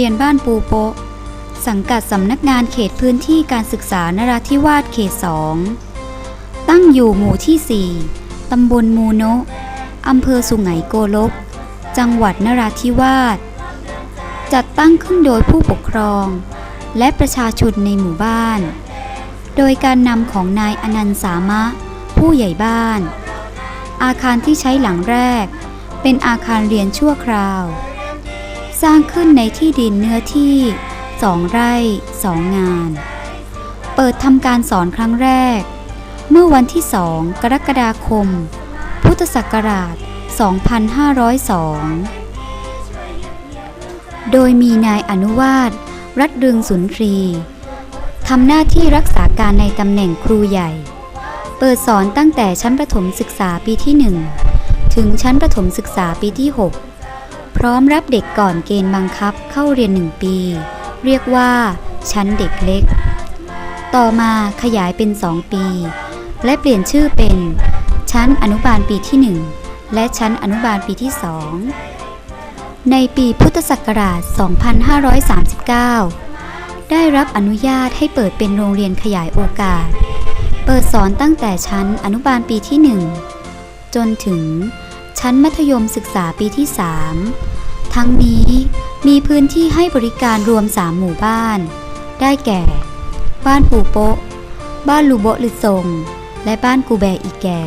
รงเรียนบ้านปูโปะ สังกัดสำนักงานเขตพื้นที่การศึกษานราธิวาสเขต2ตั้งอยู่หมู่ที่ 4 ตำบลมูโนะอำเภอสุไหงโกลก จังหวัดนราธิวาส จัดตั้งขึ้นโดยผู้ปกครอง และประชาชนในหมู่บ้าน โดยการนำของนายอนันต์สามะ ผู้ใหญ่บ้าน อาคารที่ใช้หลังแรก เป็นอาคารเรียนชั่วคราว สร้างขึ้นในที่ดินเนื้อที่สองไร่สองงาน เปิดทำการสอนครั้งแรก เมื่อวันที่2กรกฎาคม พุทธศักราช 2502 โดยมีนายอนุวาตรัตรึงสุนทรีทำหน้าที่รักษาการในตำแหน่งครูใหญ่ เปิดสอนตั้งแต่ชั้นประถมศึกษาปีที่ 1 ถึงชั้นประถมศึกษาปีที่ 6 พร้อมรับเด็กก่อนเกณฑ์บังคับเข้าเรียน1ปี เรียกว่า ชั้นเด็กเล็ก ต่อมาขยายเป็น2ปี และเปลี่ยนชื่อเป็น ชั้นอนุบาลปีที่1และชั้นอนุบาลปีที่2ในปีพุทธศักราช 2539 ได้รับอนุญาตให้เปิดเป็นโรงเรียนขยายโอกาส เปิดสอนตั้งแต่ชั้นอนุบาลปีที่ 1 จนถึงชั้นมัธยมศึกษาปีที่ 3 ทั้งนี้มีพื้นที่ให้บริการรวม 3 หมู่บ้าน ได้แก่ บ้านปูโปะ บ้านลูโบะลือทรงและบ้านกูแบอีแก่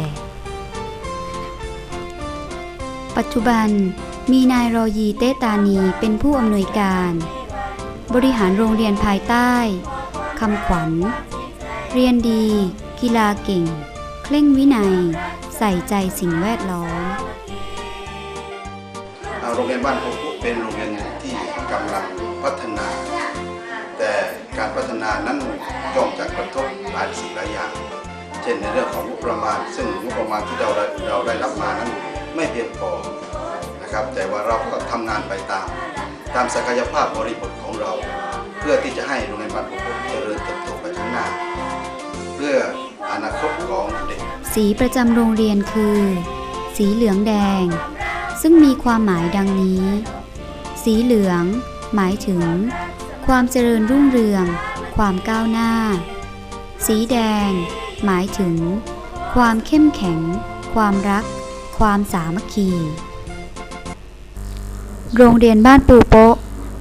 ปัจจุบันมีนายรอยีเตตานีเป็นผู้อำนวยการ บริหารโรงเรียนภายใต้คำขวัญ เรียนดี กีฬาเก่ง เคร่งวินัย ใส่ใจสิ่งแวดล้อม โรงเรียนบ้านโพกุเป็นโรงเรียนที่กำลังพัฒนา แต่การพัฒนานั้นย่อมจะกระทบหลายสิ่งหลายอย่าง เช่นในเรื่องของงบประมาณ ซึ่งงบประมาณที่เราได้เราได้รับมานั้นไม่เพียงพอนะครับ แต่ว่าเราก็ทำงานไปตาม ตามศักยภาพบริบทของเรา เพื่อที่จะให้โรงเรียนบ้านโพกุเจริญเติบโตไปข้างหน้า เพื่ออนาคตของเด็กสีประจำโรงเรียนคือ สีเหลืองแดง ซึ่งมีความหมายดังนี้ สีเหลือง หมายถึง ความเจริญรุ่งเรือง ความก้าวหน้า สีแดง หมายถึง ความเข้มแข็ง ความรัก ความสามัคคี โรงเรียนบ้านปูโปะ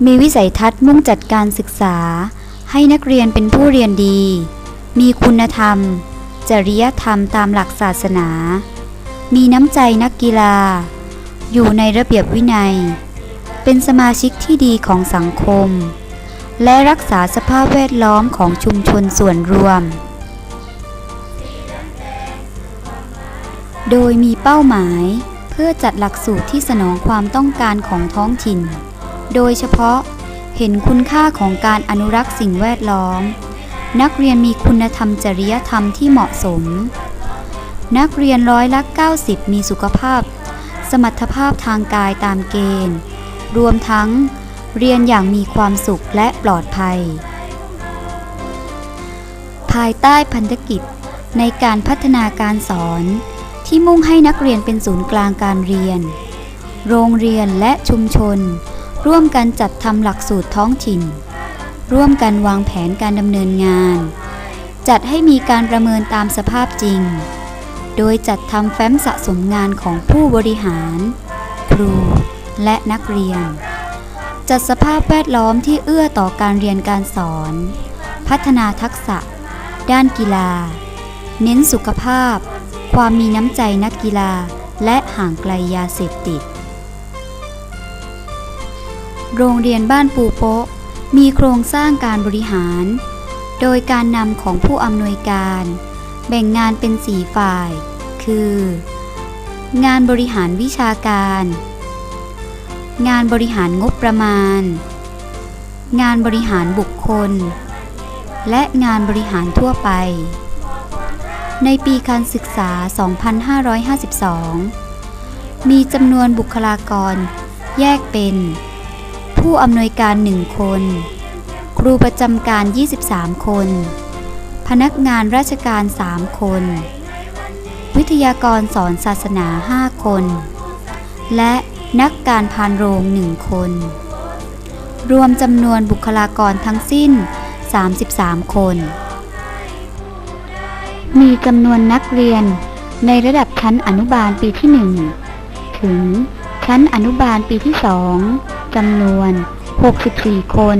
มีวิสัยทัศน์มุ่งจัดการศึกษา ให้นักเรียนเป็นผู้เรียนดี มีคุณธรรม จริยธรรมตามหลักศาสนา มีน้ำใจนักกีฬา อยู่ในระเบียบวินัย เป็นสมาชิกที่ดีของสังคม และรักษาสภาพแวดล้อมของชุมชนส่วนรวม โดยมีเป้าหมายเพื่อจัดหลักสูตรที่สนองความต้องการของท้องถิ่น โดยเฉพาะเห็นคุณค่าของการอนุรักษ์สิ่งแวดล้อม นักเรียนมีคุณธรรมจริยธรรมที่เหมาะสม นักเรียนร้อยละ 90 มีสุขภาพ สมรรถภาพทางกายตามเกณฑ์ รวมทั้งเรียนอย่างมีความสุขและปลอดภัย ภายใต้พันธกิจในการพัฒนาการสอนที่มุ่งให้นักเรียนเป็นศูนย์กลางการเรียน โรงเรียนและชุมชน ร่วมกันจัดทำหลักสูตรท้องถิ่น ร่วมกันวางแผนการดำเนินงาน จัดให้มีการประเมินตามสภาพจริง โดยจัดทำแฟ้มสะสมงานของผู้บริหาร ครูและนักเรียน จัดสภาพแวดล้อมที่เอื้อต่อการเรียนการสอน พัฒนาทักษะ ด้านกีฬา เน้นสุขภาพ ความมีน้ำใจนักกีฬา และห่างไกลยาเสพติด โรงเรียนบ้านปูโปะมีโครงสร้างการบริหาร โดยการนำของผู้อำนวยการ แบ่งงานเป็นสีฝ่าย คือ งานบริหารวิชาการ งานบริหารงบประมาณ งานบริหารบุคคล และงานบริหารทั่วไป ในปีการศึกษา 2552 มีจำนวนบุคลากรแยกเป็น ผู้อำนวยการ 1 คน ครูประจำการ 23 คน พนักงานราชการ3คน วิทยากรสอนศาสนา5คน และนักการพานโรง1คน รวมจำนวนบุคลากรทั้งสิ้น 33 คน มีจำนวนนักเรียนในระดับชั้นอนุบาลปีที่ 1 ถึงชั้นอนุบาลปีที่ 2จำนวน 64 คน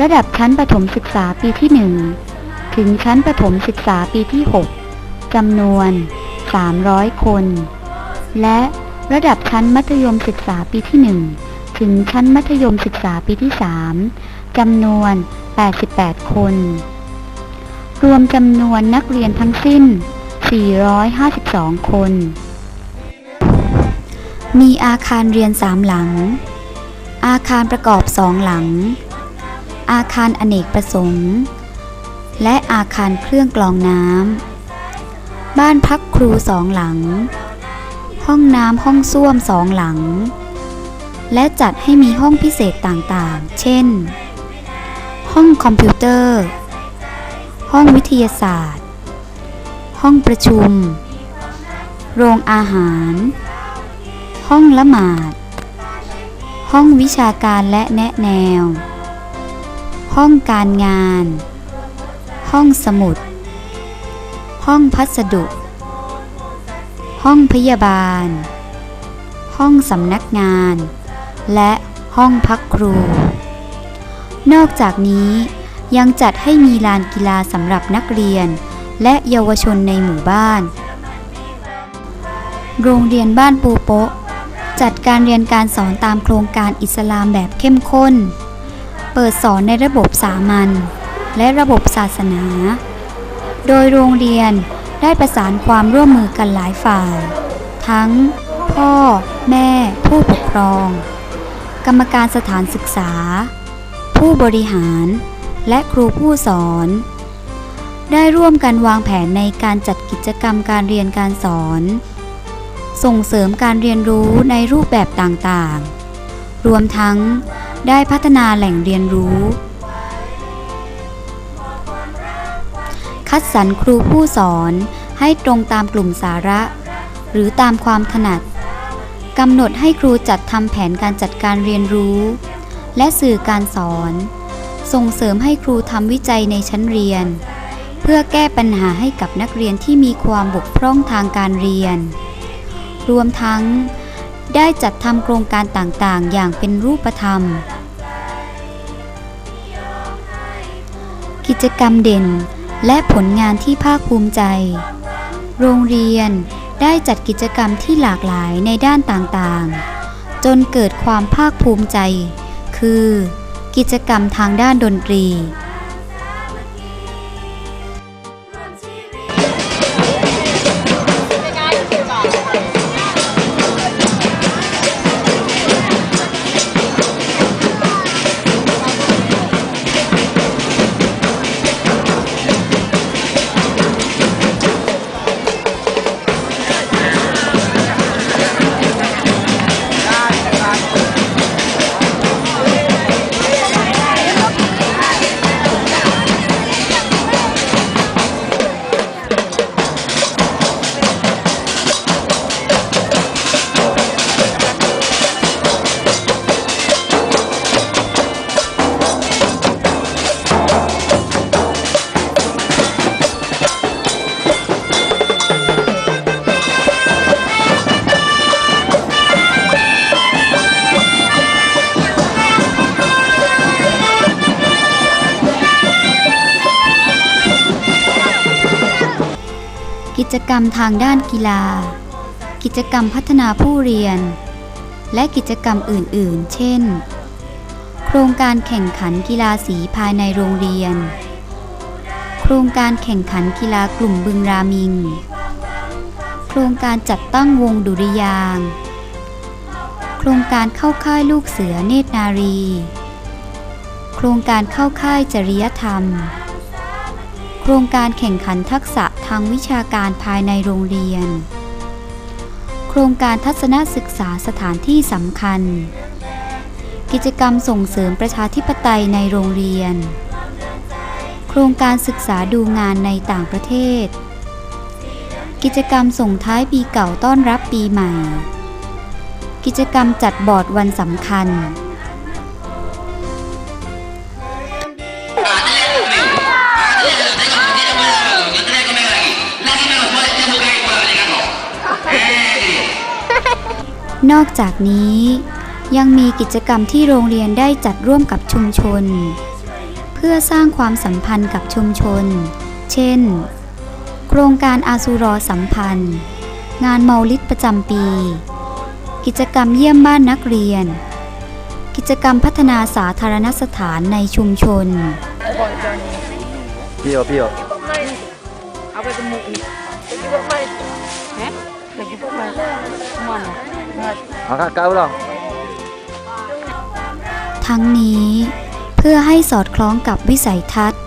ระดับชั้นประถมศึกษาปีที่ 1 ถึงชั้นประถมศึกษาปีที่ 6จำนวน 300 คน และระดับชั้นมัธยมศึกษาปีที่ 1 ถึงชั้นมัธยมศึกษาปีที่ 3จำนวน 88 คน รวมจำนวนนักเรียนทั้งสิ้น 452 คน มีอาคารเรียนสามหลัง อาคารประกอบสองหลัง อาคารอเนกประสงค์ และอาคารเครื่องกรองน้ำ บ้านพักครูสองหลัง ห้องน้ำห้องส้วมสองหลัง และจัดให้มีห้องพิเศษต่างๆ เช่น ห้องคอมพิวเตอร์ ห้องวิทยาศาสตร์ ห้องประชุม โรงอาหาร ห้องละหมาด ห้องวิชาการและแนะแนว ห้องการงาน ห้องสมุด ห้องพัสดุ ห้องพยาบาล ห้องสำนักงาน และห้องพักครู นอกจากนี้ยังจัดให้มีลานกีฬาสำหรับนักเรียน และเยาวชนในหมู่บ้าน โรงเรียนบ้านปูโปะจัดการเรียนการสอนตามโครงการอิสลามแบบเข้มข้น เปิดสอนในระบบสามัญ และระบบศาสนา โดยโรงเรียนได้ประสานความร่วมมือกันหลายฝ่าย ทั้ง พ่อ แม่ ผู้ปกครอง กรรมการสถานศึกษา ผู้บริหาร และครูผู้สอน ได้ร่วมกันวางแผนในการจัดกิจกรรมการเรียนการสอน ส่งเสริมการเรียนรู้ในรูปแบบต่างๆ รวมทั้งได้พัฒนาแหล่งเรียนรู้ คัดสรรครูผู้สอนให้ตรงตามกลุ่มสาระ หรือตามความถนัดกำหนดให้ครูจัดทำแผนการจัดการเรียนรู้ และสื่อการสอน ส่งเสริมให้ครูทำวิจัยในชั้นเรียน เพื่อแก้ปัญหาให้กับนักเรียนที่มีความบกพร่องทางการเรียน รวมทั้ง ได้จัดทำโครงการต่างๆ อย่างเป็นรูปธรรม กิจกรรมเด่น และผลงานที่ภาคภูมิใจ โรงเรียนได้จัดกิจกรรมที่หลากหลายในด้านต่างๆ จนเกิดความภาคภูมิใจ คือ กิจกรรมทางด้านดนตรี กิจกรรมทางด้านกีฬา กิจกรรมพัฒนาผู้เรียน และกิจกรรมอื่น ๆ เช่น โครงการแข่งขันกีฬาสีภายในโรงเรียน โครงการแข่งขันกีฬากลุ่มบึงรามิง โครงการจัดตั้งวงดุริยาง โครงการเข้าค่ายลูกเสือเนตรนารี โครงการเข้าค่ายจริยธรรม โครงการแข่งขันทักษะทางวิชาการภายในโรงเรียน โครงการทัศนศึกษาสถานที่สำคัญ กิจกรรมส่งเสริมประชาธิปไตยในโรงเรียน โครงการศึกษาดูงานในต่างประเทศ กิจกรรมส่งท้ายปีเก่าต้อนรับปีใหม่ กิจกรรมจัดบอร์ดวันสำคัญ นอกจากนี้ยังมีกิจกรรมที่โรงเรียนได้จัดร่วมกับชุมชน เพื่อสร้างความสัมพันธ์กับชุมชน เช่น โครงการอาซูรอสัมพันธ์ งานเมาลิดประจำปี กิจกรรมเยี่ยมบ้านนักเรียน กิจกรรมพัฒนาสาธารณสถานในชุมชน พี่โอพี่โอ Apa itu mu ni? Lagi buat mai. Eh? Lagi buat mai. Mana? Ngat. เอาข้าเก้า ลองทั้งนี้เพื่อให้สอดคล้องกับวิสัยทัศน์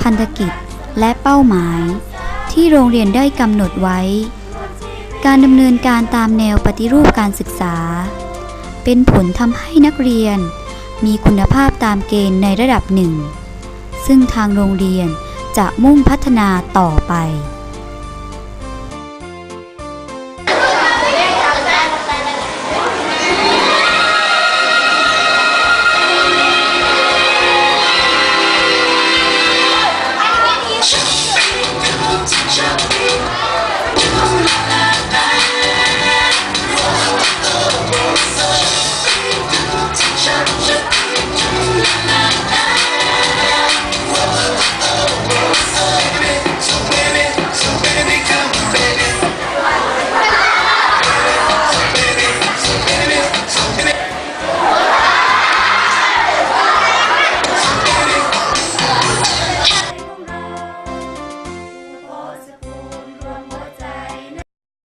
พันธกิจและเป้าหมาย ที่โรงเรียนได้กำหนดไว้ การดำเนินการตามแนวปฏิรูปการศึกษา เป็นผลทำให้นักเรียน มีคุณภาพตามเกณฑ์ในระดับหนึ่ง ซึ่งทางโรงเรียนจะมุ่งพัฒนาต่อไป